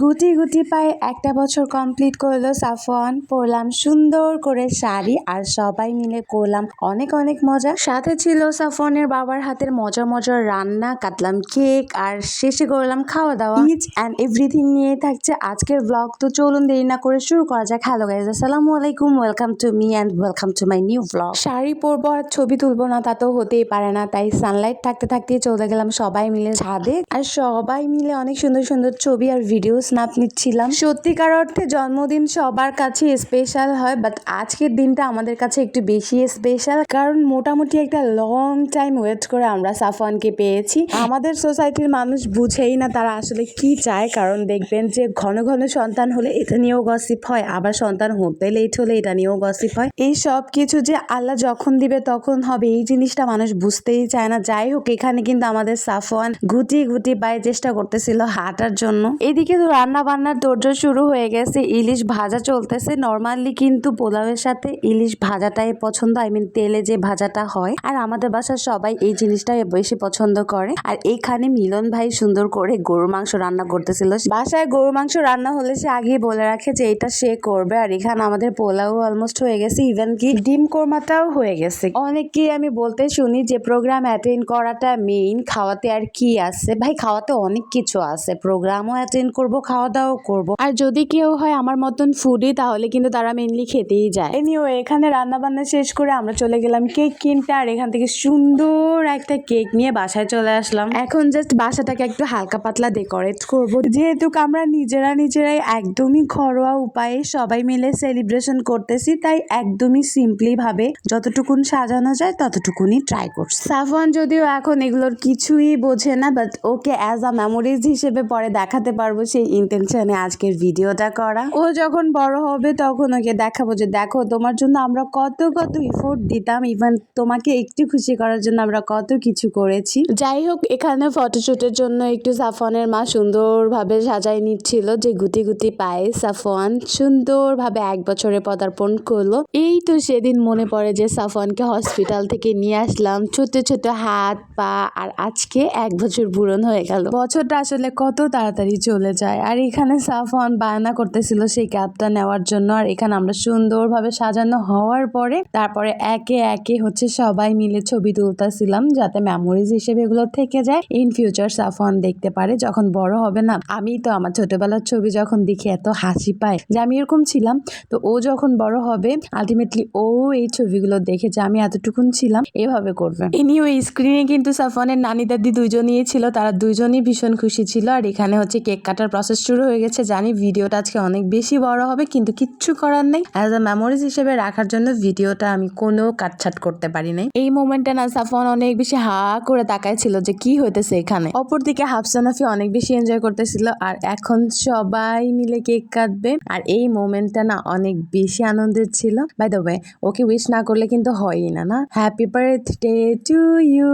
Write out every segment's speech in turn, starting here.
গুটি গুটি পায়ে একটা বছর কমপ্লিট করল সাফওয়ান। পরলাম সুন্দর করে শাড়ি আর সবাই মিলে করলাম অনেক অনেক মজা। সাথে ছিল সাফওয়ানের বাবার হাতের মজার মজার রান্না, কাটলাম কেক আর শেষে করলাম খাওয়া দাওয়া ইচ অ্যান্ড এভরিথিং নিয়ে থাকছে আজকের ব্লগ তো চলুন দেরি না করে শুরু করা যাক। হ্যালো গাইজ আসসালামু আলাইকুম। Welcome to me and welcome to my new blog sari পরবো আর ছবি তুলবো না, তা তো হতেই পারে না। তাই সানলাইট থাকতে থাকতে চলে গেলাম সবাই মিলে ছাদে। আর সবাই মিলে অনেক সুন্দর সুন্দর ছবি আর ভিডিও স্ন্যাপ নিচ্ছিলাম। সত্যিকার অর্থে জন্মদিন সবার কাছে স্পেশাল হয় বাট আজকের দিনটা আমাদের কাছে একটু বেশি স্পেশাল কারণ মোটামুটি একটা লং টাইম ওয়েট করে আমরা সাফওয়ানকে পেয়েছি। আমাদের সোসাইটির মানুষ বুঝেই না তারা আসলে কি চায়, কারণ দেখবেন যে ঘন ঘন সন্তান হলে এটা নিয়েও গসিপ হয়, আবার সন্তান হতে লেট হলে এটা নিয়েও গসিপ হয়। এই সব কিছু যে আল্লাহ যখন দিবে তখন হবে, এই জিনিসটা মানুষ বুঝতেই চায় না। যাই হোক, এখানে কিন্তু আমাদের সাফওয়ান গুটি গুটি পায়ে চেষ্টা করতেছিল হাঁটার জন্য। এদিকে তো রান্না বান্নার দৌড় শুরু হয়ে গেছে। ইলিশ ভাজা চলতেছে। নর্মালি কিন্তু পোলাওয়ের সাথে ইলিশ ভাজাটাই পছন্দ আই মিন তেলে যে ভাজাটা হয়। আর আমাদের বাসার সবাই এই জিনিসটাই বেশি পছন্দ করে। আর এইখানে মিলন ভাই সুন্দর করে গরুর মাংস রান্না করতেছিল। বাসায় গরুর মাংস রান্না হলে সে আগেই বলে রাখে যে এটা সে করবে। আর এখানে আমাদের পোলাও অলমোস্ট হয়ে গেছে ইভেন কি ডিম কোরমাটাও হয়ে গেছে। অনেককেই আমি বলতে শুনি যে প্রোগ্রাম অ্যাটেন্ড করাটা মেইন খাওয়াতে আর কি আছে? ভাই, খাওয়াতে অনেক কিছু আছে। প্রোগ্রামও অ্যাটেন্ড করব খাওয়া দাওয়াও করব। আর যদি কেউ হয় আমার মতন ফুডি তাহলে কিন্তু তারা মেইনলি খেতেই যায়। এনিও এখানে রান্না বান্না শেষ করে আমরা চলে গেলাম কেক কিনতে আর এখান থেকে সুন্দর একটা কেক নিয়ে বাসায় চলে আসলাম। এখন জাস্ট বাসাটাকে একটু হালকা পাতলা ডেকোরেট করব। যেহেতু আমরা নিজেরা নিজেরাই একদমই ঘরোয়া উপায়ে সবাই মিলে সেলিব্রেশন করতেছি তাই একদমই সিম্পলি ভাবে যতটুকুন সাজানো যায় ততটুকুনি ট্রাই করছি। সাফওয়ান যদিও এখন এগুলোর কিছুই বোঝে না but okay as a memories হিসেবে পরে দেখাতে পারব সেই ইন্টেনশনে আজকের ভিডিওটা করা। ও যখন বড় হবে তখন ওকে দেখাবো যে দেখো তোমার জন্য আমরা কত কত ইফোর্ট দিতাম। ইভেন তোমাকে একটু খুশি করার জন্য আমরা কত কিছু করেছি। যাই হোক এখানে ফটোশুটের জন্য একটু সাফওয়ানের মা সুন্দরভাবে সাজাই নিচ্ছিল যে গুটি গুটি পায়ে সাফওয়ান সুন্দরভাবে এক বছরে পদার্পণ করল। এই তো সেদিন মনে পড়ে যে সাফওয়ানকে হসপিটাল থেকে নিয়ে আসলাম। ছোট ছোট হাত পা আর আজকে এক বছর পূরণ হয়ে গেল। বছরটা আসলে কত তাড়াতাড়ি চলে যায়। আর এখানে সাফওয়ান বায়না করতেছিল সেই ক্যাবটা নেওয়ার জন্য। আর এখানে আমরা সুন্দরভাবে সাজানো হওয়ার পরে তারপরে একে একে হচ্ছে সবাই মিলে ছবি তুলতেছিলাম যাতে মেমোরিজ হিসেবে এগুলো থেকে যায়। ইন ফিউচার সাফওয়ান দেখতে পারে, যখন বড় হবে না। আমি তো আমার ছোটবেলার ছবি যখন দেখি, এত হাসি পায় যে আমি এরকম ছিলাম। তো ও যখন বড় হবে আলটিমেটলি ও এই ছবিগুলো দেখে যে আমি এতটুকুন ছিলাম। এভাবে করবে। ওই স্ক্রিনে কিন্তু সাফওয়ানের নানি দাদি দুজনই ছিল, তারা দুজনই ভীষণ খুশি ছিল। আর এখানে হচ্ছে কেক কাটার প্রসেস শুরু হয়ে গেছে। জানি ভিডিওটা আজকে অনেক বেশি বড় হবে কিন্তু কিচ্ছু করার নেই। অ্যাজ আ মেমোরিজ হিসেবে রাখার জন্য ভিডিওটা আমি কোনো কাটছাট করতে পারি নাই। এই মোমেন্টটা না সাফওয়ান অনেক বেশি হা করে তাকায় ছিল যে কি হইতেছে এখানে। অপরদিকে হাফসানাফি অনেক বেশি এনজয় করতেছিল আর এখন সবাই মিলে কেক কাটবে। আর এই মোমেন্টটা না অনেক বেশি আনন্দের ছিল। By the way okay wish না করলে কিন্তু হয়ই না না? Happy birthday to you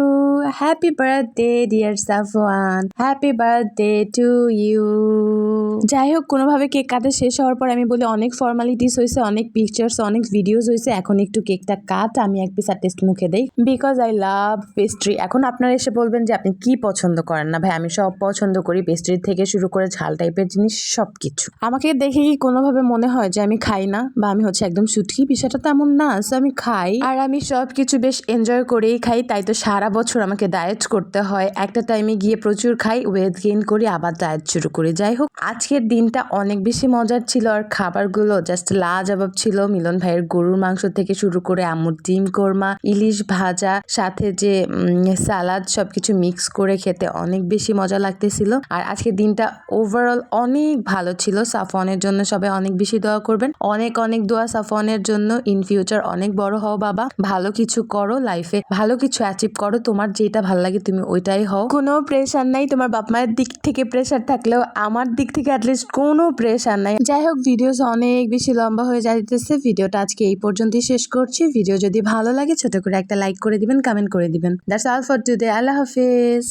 happy birthday dear Safwan. Happy birthday to you যাই হোক কোনোভাবে কেক কাটা শেষ হওয়ার পর আমি বলি অনেক ফর্মালিটিস হয়েছে অনেক পিকচার্স অনেক ভিডিওস হয়েছে এখন একটু কেকটা কাট, আমি এক পিস আর টেস্ট মুখে দেই। বিকজ আই লাভ পেস্ট্রি এখন আপনারা এসে বলবেন যে আপনি কি পছন্দ করেন না? ভাই, আমি সব পছন্দ করি পেস্ট্রি থেকে শুরু করে ঝাল টাইপের জিনিস সব কিছু আমাকে দেখে কি কোনোভাবে মনে হয় যে আমি খাই না? বা আমি হচ্ছে একদম সুটকি? বিষয়টা তেমন না। সো আমি খাই। আর আমি সব কিছু বেশ এনজয় করেই খাই। তাই তো সারা বছর আমাকে ডায়েট করতে হয়। একটা টাইমে গিয়ে প্রচুর খাই ওয়েট গেইন করি, আবার ডায়েট শুরু করি। যাই হোক, আজকের দিনটা অনেক বেশি মজার ছিল আর খাবারগুলো জাস্ট লাজবাব ছিল। মিলন ভাইয়ের গরুর মাংস থেকে শুরু করে আম্মুর ডিম কোরমা, ইলিশ ভাজা, সাথে যে সালাদ সবকিছু মিক্স করে খেতে অনেক বেশি মজা লাগতেছিল। আর আজকের দিনটা ওভারঅল অনেক ভালো ছিল। সাফওয়ানের জন্য সবাই অনেক বেশি দোয়া করবেন। অনেক অনেক দোয়া সাফওয়ানের জন্য। ইন ফিউচার অনেক বড় হও বাবা। ভালো কিছু করো লাইফে ভালো কিছু অ্যাচিভ করো। তোমার যেটা ভালো লাগে তুমি ওইটাই হও। কোনো প্রেশার নাই। তোমার বাপ মায়ের দিক থেকে প্রেশার থাকলেও আমার দিক থেকে অ্যাটলিস্ট কোনো প্রেশার নাই। যাই হোক ভিডিওস অনেক বেশি লম্বা হয়ে যাইতেছে। ভিডিওটা আজকে এই পর্যন্তই শেষ করছি। ভিডিও যদি ভালো লাগে, ছোট করে একটা লাইক করে দিবেন কমেন্ট করে দিবেন। দ্যাটস অল ফর টুডে আল্লাহ হাফিজ।